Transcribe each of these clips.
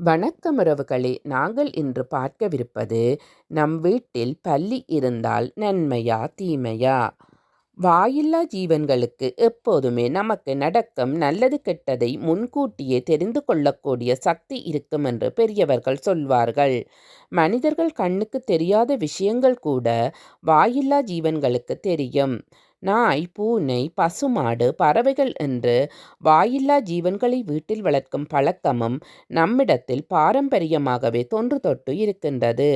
வணக்கம் உறவுகளே நாங்கள் இன்று பார்க்கவிருப்பது நம் வீட்டில் பள்ளி இருந்தால் நன்மையா தீமையா? வாயில்லா ஜீவன்களுக்கு எப்போதுமே நமக்கு நடக்கும் நல்லது கெட்டதை முன்கூட்டியே தெரிந்து கொள்ளக்கூடிய சக்தி இருக்கும் என்று பெரியவர்கள் சொல்வார்கள். மனிதர்கள் கண்ணுக்கு தெரியாத விஷயங்கள் கூட வாயில்லா ஜீவன்களுக்கு தெரியும். நாய் பூனை பசுமாடு பறவைகள் என்று வாயில்லா ஜீவன்களை வீட்டில் வளர்க்கும் பழக்கமும் நம்மிடத்தில் பாரம்பரியமாகவே தொன்று தொட்டு இருக்கின்றது.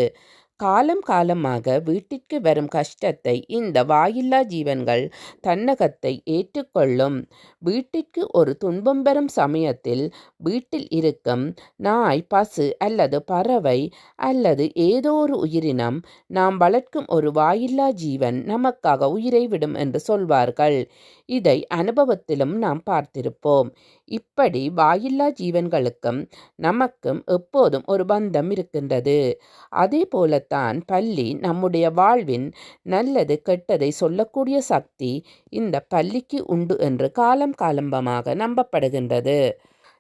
காலம் காலமாக வீட்டிற்கு வரும் கஷ்டத்தை இந்த வாயில்லா ஜீவன்கள் தன்னகத்தை ஏற்றுக்கொள்ளும். வீட்டிற்கு ஒரு துன்பம் பெறும் சமயத்தில் வீட்டில் இருக்கும் நாய் பசு அல்லது பறவை அல்லது ஏதோ ஒரு உயிரினம் நாம் வளர்க்கும் ஒரு வாயில்லா ஜீவன் நமக்காக உயிரை விடும் என்று சொல்வார்கள். இதை அனுபவத்திலும் நாம் பார்த்திருப்போம். இப்படி வாயில்லா ஜீவன்களுக்கும் நமக்கும் எப்போதும் ஒரு பந்தம் இருக்கின்றது. அதே போலத்தான் பள்ளி நம்முடைய வாழ்வின் நல்லது கெட்டதை சொல்லக்கூடிய சக்தி இந்த பள்ளிக்கு உண்டு என்று காலம் காலம்பமாக நம்பப்படுகின்றது.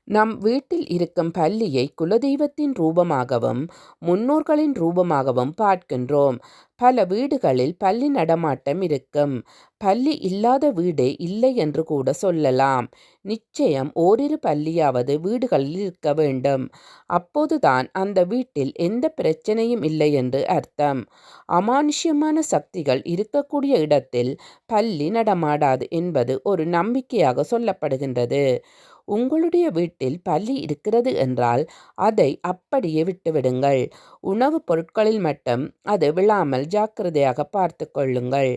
நம் வீட்டில் இருக்கும் பள்ளியை குலதெய்வத்தின் ரூபமாகவும் முன்னோர்களின் ரூபமாகவும் பார்க்கின்றோம். பல வீடுகளில் பள்ளி நடமாட்டம் இருக்கும். பள்ளி இல்லாத வீடே இல்லை என்று கூட சொல்லலாம். நிச்சயம் ஓரிரு பள்ளியாவது வீடுகளில் இருக்க வேண்டும். அப்போதுதான் அந்த வீட்டில் எந்த பிரச்சனையும் இல்லை என்று அர்த்தம். அமானுஷ்யமான சக்திகள் இருக்கக்கூடிய இடத்தில் பள்ளி நடமாடாது என்பது ஒரு நம்பிக்கையாக சொல்லப்படுகின்றது. உங்களுடைய வீட்டில் பள்ளி இருக்கிறது என்றால் அதை அப்படியே விட்டுவிடுங்கள். உணவுப் பொருட்களில் மட்டும் அது விழாமல் ஜாக்கிரதையாக பார்த்து கொள்ளுங்கள்.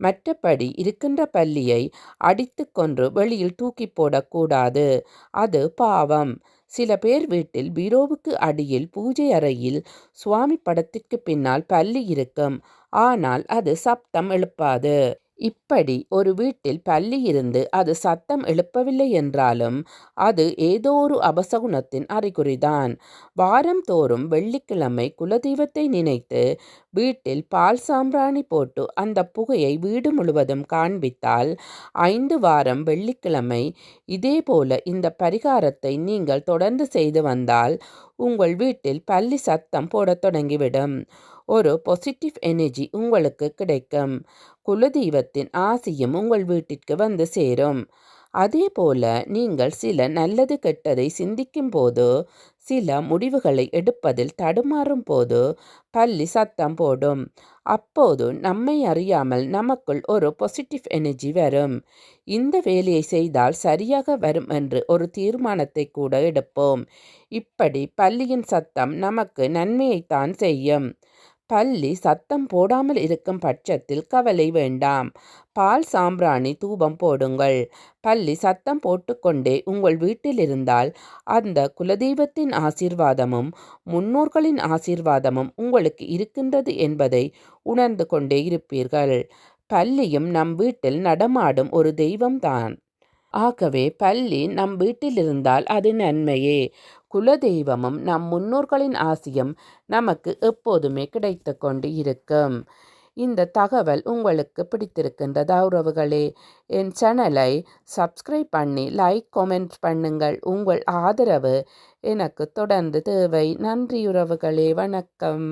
மற்றபடி இருக்கின்ற பள்ளியை அடித்து கொன்று வெளியில் தூக்கி போடக்கூடாது. அது பாவம். சில பேர் வீட்டில் பீரோவுக்கு அடியில் பூஜை அறையில் சுவாமி படத்திற்கு பின்னால் பள்ளி இருக்கும். ஆனால் அது சப்தம் எழுப்பாது. இப்படி ஒரு வீட்டில் பள்ளி இருந்து அது சத்தம் எழுப்பவில்லை என்றாலும் அது ஏதோ ஒரு அபசகுணத்தின் அறிகுறிதான். வாரம் தோறும் வெள்ளிக்கிழமை குலதெய்வத்தை நினைத்து வீட்டில் பால் சாம்பிராணி போட்டு அந்த புகையை வீடு முழுவதும் காண்பித்தால் ஐந்து வாரம் வெள்ளிக்கிழமை இதேபோல இந்த பரிகாரத்தை நீங்கள் தொடர்ந்து செய்து வந்தால் உங்கள் வீட்டில் பள்ளி சத்தம் போடத் தொடங்கிவிடும். ஒரு பாசிட்டிவ் எனர்ஜி உங்களுக்கு கிடைக்கும். குலதெய்வத்தின் ஆசையும் உங்கள் வீட்டிற்கு வந்து சேரும். அதே போல நீங்கள் சில நல்லது கெட்டதை சிந்திக்கும் போது சில முடிவுகளை எடுப்பதில் தடுமாறும் போது பள்ளி சத்தம் போடும். அப்போது நம்மை அறியாமல் நமக்குள் ஒரு பாசிட்டிவ் எனர்ஜி வரும். இந்த வேலையை செய்தால் சரியாக வரும் என்று ஒரு தீர்மானத்தை கூட எடுப்போம். இப்படி பள்ளியின் சத்தம் நமக்கு நன்மையைத்தான் செய்யும். பள்ளி சத்தம் போடாமல் இருக்கும் பட்சத்தில் கவலை வேண்டாம். பால் சாம்பிராணி தூபம் போடுங்கள். பள்ளி சத்தம் போட்டுக்கொண்டே உங்கள் வீட்டில் இருந்தால் அந்த குலதெய்வத்தின் ஆசீர்வாதமும் முன்னோர்களின் ஆசீர்வாதமும் உங்களுக்கு இருக்கின்றது என்பதை உணர்ந்து கொண்டே இருப்பீர்கள். பள்ளியும் நம் வீட்டில் நடமாடும் ஒரு தெய்வம்தான். ஆகவே பள்ளி நம் வீட்டில் இருந்தால் அது நன்மையே. குலதெய்வமும் நம் முன்னோர்களின் ஆசியம் நமக்கு எப்போதுமே கிடைத்து கொண்டு இருக்கும். இந்த தகவல் உங்களுக்கு பிடித்திருக்கின்றதா உறவுகளே? என் சேனலை சப்ஸ்கிரைப் பண்ணி லைக் கமெண்ட் பண்ணுங்கள். உங்கள் ஆதரவு எனக்கு தொடர்ந்து தேவை. நன்றி உறவுகளே வணக்கம்.